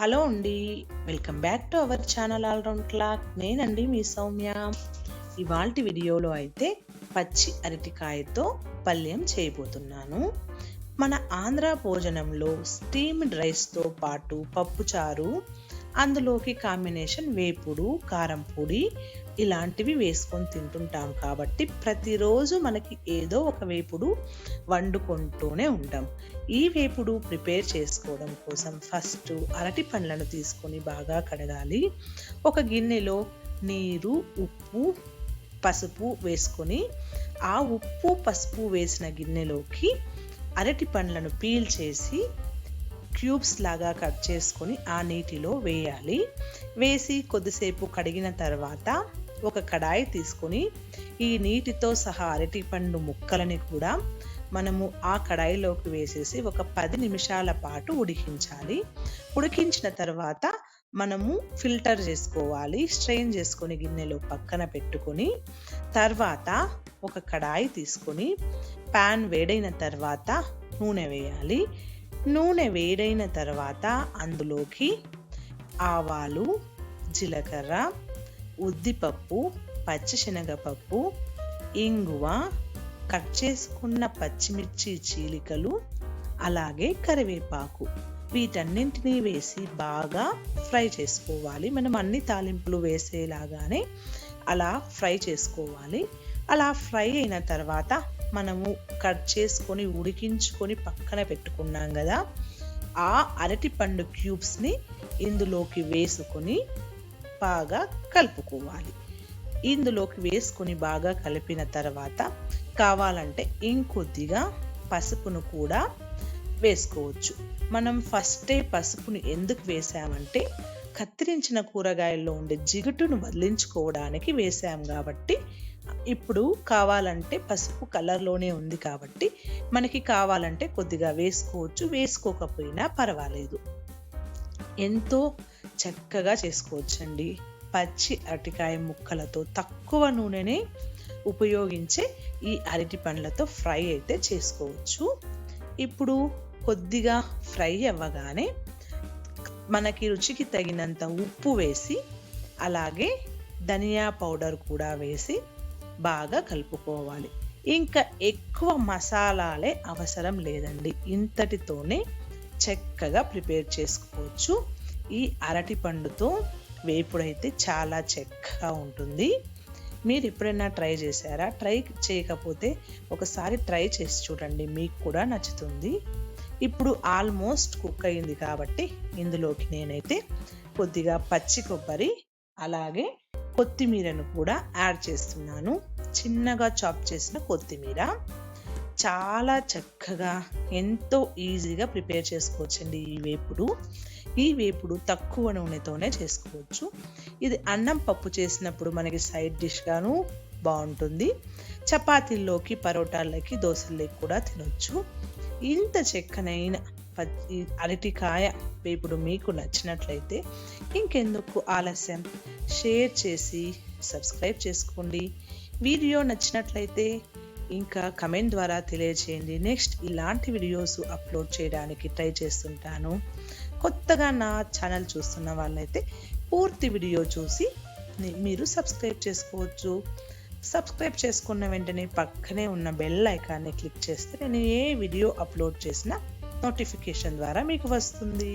Hello అండి welcome back to our channel all round clock. నేనండి మీ సౌమ్య. ఇవాళ వీడియోలో అయితే పచ్చి అరటికాయతో పల్యం చేయబోతున్నాను. మన ఆంధ్ర భోజనంలో స్టీమ్డ్ రైస్తో పాటు పప్పుచారు అందులోకి కాంబినేషన్ వేపుడు కారం పొడి ఇలాంటివి వేసుకొని తింటుంటాం కాబట్టి ప్రతిరోజు మనకి ఏదో ఒక వేపుడు వండుకుంటూనే ఉంటాం. ఈ వేపుడు ప్రిపేర్ చేసుకోవడం కోసం ఫస్ట్ అరటి పండ్లను తీసుకొని బాగా కడగాలి. ఒక గిన్నెలో నీరు ఉప్పు పసుపు వేసుకొని ఆ ఉప్పు పసుపు వేసిన గిన్నెలోకి అరటి పండ్లను పీల్ చేసి క్యూబ్స్ లాగా కట్ చేసుకొని ఆ నీటిలో వేయాలి. వేసి కొద్దిసేపు కడిగిన తర్వాత ఒక కడాయి తీసుకొని ఈ నీటితో సహా అరటిపండు ముక్కలని కూడా మనము ఆ కడాయిలోకి వేసేసి ఒక పది నిమిషాల పాటు ఉడికించాలి. ఉడికించిన తర్వాత మనము ఫిల్టర్ చేసుకోవాలి. స్ట్రెయిన్ చేసుకొని గిన్నెలో పక్కన పెట్టుకొని తర్వాత ఒక కడాయి తీసుకొని ప్యాన్ వేడైన తర్వాత నూనె వేయాలి. నూనె వేడైన తర్వాత అందులోకి ఆవాలు జీలకర్ర ఉద్దిపప్పు పచ్చిశనగపప్పు ఇంగువ కట్ చేసుకున్న పచ్చిమిర్చి చీలికలు అలాగే కరివేపాకు. వీటన్నింటినీ వేసి బాగా ఫ్రై చేసుకోవాలి. మనం అన్ని తాలింపులు వేసేలాగానే అలా ఫ్రై చేసుకోవాలి. అలా ఫ్రై అయిన తర్వాత మనము కట్ చేసుకొని ఉడికించుకొని పక్కన పెట్టుకున్నాం కదా ఆ అరటి పండు క్యూబ్స్ని ఇందులోకి వేసుకొని బాగా కలుపుకోవాలి. ఇందులోకి వేసుకొని బాగా కలిపిన తర్వాత కావాలంటే ఇంకొద్దిగా పసుపును కూడా వేసుకోవచ్చు. మనం ఫస్టే పసుపును ఎందుకు వేసామంటే కత్తిరించిన కూరగాయల్లో ఉండే జిగుటును వదిలించుకోవడానికి వేసాం కాబట్టి ఇప్పుడు కావాలంటే పసుపు కలర్లోనే ఉంది కాబట్టి మనకి కావాలంటే కొద్దిగా వేసుకోవచ్చు. వేసుకోకపోయినా పర్వాలేదు. ఎంతో చక్కగా చేసుకోవచ్చండి. పచ్చి అరటికాయ ముక్కలతో తక్కువ నూనెనే ఉపయోగించే ఈ అరటి పండ్లతో ఫ్రై అయితే చేసుకోవచ్చు. ఇప్పుడు కొద్దిగా ఫ్రై అవ్వగానే మనకి రుచికి తగినంత ఉప్పు వేసి అలాగే ధనియా పౌడర్ కూడా వేసి బాగా కలుపుకోవాలి. ఇంకా ఎక్కువ మసాలాలే అవసరం లేదండి. ఇంతటితోనే చక్కగా ప్రిపేర్ చేసుకోవచ్చు. ఈ అరటి పండుతో వేపుడైతే చాలా చక్కగా ఉంటుంది. మీరు ఎప్పుడైనా ట్రై చేశారా? ట్రై చేయకపోతే ఒకసారి ట్రై చేసి చూడండి. మీకు కూడా నచ్చుతుంది. ఇప్పుడు ఆల్మోస్ట్ కుక్ అయింది కాబట్టి ఇందులోకి నేనైతే కొద్దిగా పచ్చి కొబ్బరి అలాగే కొత్తిమీరను కూడా యాడ్ చేస్తున్నాను. చిన్నగా చాప్ చేసిన కొత్తిమీర. చాలా చక్కగా ఎంతో ఈజీగా ప్రిపేర్ చేసుకోవచ్చండి ఈ వేపుడు. ఈ వేపుడు తక్కువ నూనెతోనే చేసుకోవచ్చు. ఇది అన్నం పప్పు చేసినప్పుడు మనకి సైడ్ డిష్గాను బాగుంటుంది. చపాతీల్లోకి పరోటాలకి దోశల్లోకి కూడా తినొచ్చు. ఇంత చక్కనైన అరటికాయ ఇప్పుడు మీకు నచ్చినట్లయితే ఇంకెందుకు ఆలస్యం? షేర్ చేసి సబ్స్క్రైబ్ చేసుకోండి. వీడియో నచ్చినట్లయితే ఇంకా కమెంట్ ద్వారా తెలియజేయండి. నెక్స్ట్ ఇలాంటి వీడియోస్ అప్లోడ్ చేయడానికి ట్రై చేస్తుంటాను. కొత్తగా నా ఛానల్ చూస్తున్న వాళ్ళైతే పూర్తి వీడియో చూసి మీరు సబ్స్క్రైబ్ చేసుకోవచ్చు. సబ్స్క్రైబ్ చేసుకున్న వెంటనే పక్కనే ఉన్న బెల్ ఐకాన్ని క్లిక్ చేస్తే నేను ఏ వీడియో అప్లోడ్ చేసినా నోటిఫికేషన్ ద్వారా మీకు వస్తుంది.